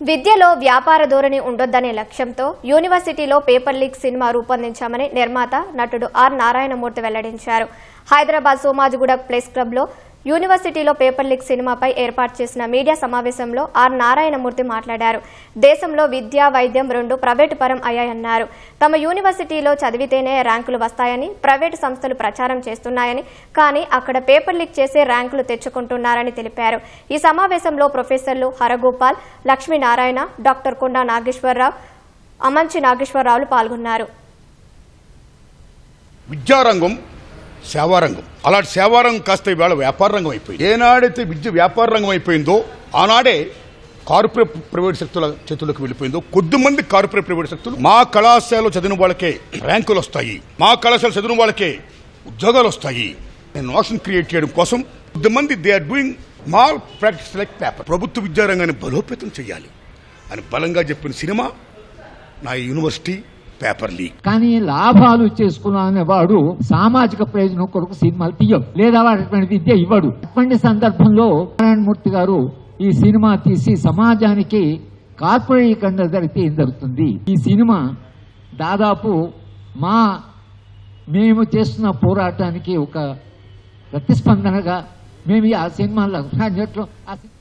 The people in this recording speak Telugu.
విద్యలో వ్యాపార ధోరణి ఉండొద్దనే లక్ష్యంతో యూనివర్సిటీలో పేపర్ లీక్ సినిమా రూపొందించామని నిర్మాత నటుడు ఆర్ నారాయణమూర్తి వెల్లడించారు. హైదరాబాద్ సోమాజిగూడ ప్రెస్ క్లబ్లో యూనివర్సిటీలో పేపర్ లీక్ సినిమాపై ఏర్పాటు చేసిన మీడియా సమావేశంలో ఆర్ నారాయణమూర్తి మాట్లాడారు. దేశంలో విద్య వైద్యం రెండు ప్రైవేటు పరం అయ్యాయన్నారు. తమ యూనివర్సిటీలో చదివితేనే ర్యాంకులు వస్తాయని ప్రైవేటు సంస్థలు ప్రచారం చేస్తున్నాయని కానీ అక్కడ పేపర్ లీక్ చేసే ర్యాంకులు తెచ్చుకుంటున్నారని తెలిపారు. ఈ సమావేశంలో ప్రొఫెసర్లు హరగోపాల్ లక్ష్మీనారాయణ డాక్టర్ కొండా నాగేశ్వరరావు అమంచి నాగేశ్వరరావులు పాల్గొన్నారు. విద్యారంగం సేవారంగం. అలాంటి సేవారంగం కాస్త ఈవేళ వ్యాపార రంగం అయిపోయింది. ఏనాడైతే విద్య వ్యాపార రంగం అయిపోయిందో ఆనాడే కార్పొరేట్ ప్రైవేట్ శక్తుల చేతుల్లోకి వెళ్ళిపోయిందో కొద్దిమంది కార్పొరేట్ ప్రైవేట్ శక్తులు మా కళాశాలలో చదివిన వాళ్ళకే ర్యాంకులు వస్తాయి. మా కళాశాల చదివిన వాళ్ళకే ఉద్యోగాలు వస్తాయి. నోషన్ క్రియేట్ చేయడం కోసం కొద్దిమంది they are doing malpractice like paper. ప్రభుత్వ విద్యారంగాన్ని బలోపేతం చేయాలి అని బలంగా చెప్పిన సినిమా నా యూనివర్సిటీ పేపర్ లీక్ కానీ లాభాలు చేసుకున్నానే వాడు సామాజిక ప్రయోజనం కొరకు సినిమాలు తీయవు లేదా వాడు అటువంటి విద్య ఇవ్వడు. అటువంటి సందర్భంలో నారాయణమూర్తి గారు ఈ సినిమా తీసి సమాజానికి కార్పొరేటీకరణ జరిగితే ఏం జరుగుతుంది. ఈ సినిమా దాదాపు మా మేము చేస్తున్న పోరాటానికి ఒక ప్రతిస్పందనగా మేము ఆ సినిమాలో ఆ సినిమా